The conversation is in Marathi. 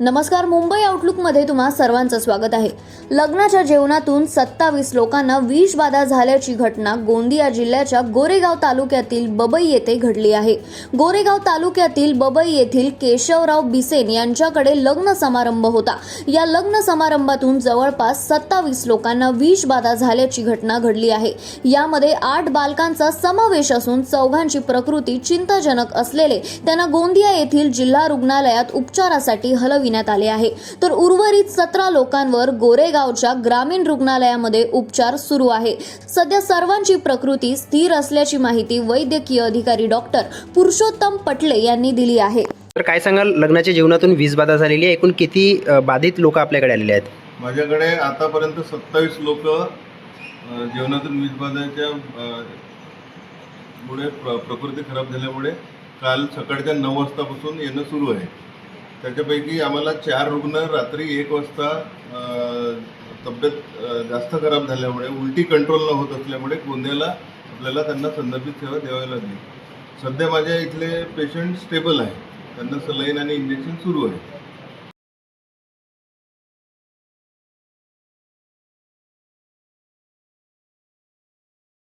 नमस्कार मुंबई आउटलुकमध्ये तुम्हा सर्वांचं स्वागत आहे. लग्नाच्या जेवणातून सत्तावीस लोकांना विष बाधा झाल्याची घटना गोंदिया जिल्ह्याच्या गोरेगाव तालुक्यातील बबई येथे घडली आहे. गोरेगाव तालुक्यातील बबई येथील केशवराव बिसेन यांच्याकडे लग्न समारंभ होता. या लग्न समारंभातून जवळपास सत्तावीस लोकांना विष बाधा झाल्याची घटना घडली आहे. यामध्ये आठ बालकांचा समावेश असून चौघांची प्रकृती चिंताजनक असलेले त्यांना गोंदिया येथील जिल्हा रुग्णालयात उपचारासाठी हलविण्यात आले आहे. तर उर्वरित सतरा लोकांवर गोरेगावच्या ग्रामीण रुग्णालयामध्ये उपचार सुरू आहे. सध्या सर्वांची प्रकृती स्थिर असल्याची माहिती वैद्यकीय अधिकारी डॉक्टर पुरुषोत्तम पटले यांनी दिली आहे. तर काय सांगाल? लग्नाच्या जीवनातून वीज बाधा झालेली आहे. एकूण किती बाधित लोक आपल्याकडे आलेले आहेत? माझ्याकडे आतापर्यंत सत्तावीस लोक जेवणातून वीजबाधाच्या अ, मुळे प्र प्रकृती खराब झाल्यामुळे काल सकाळच्या नऊ वाजतापासून येणं सुरू आहे. त्याच्यापैकी आम्हाला चार रुग्ण रात्री एक वाजता तब्येत जास्त खराब झाल्यामुळे उलटी कंट्रोल न होत असल्यामुळे गोंद्याला आपल्याला त्यांना संदर्भित सेवा द्यावी लागली. सध्या माझ्या इथले पेशंट स्टेबल आहे. त्यांना सलाईन आणि इंजेक्शन सुरू आहे.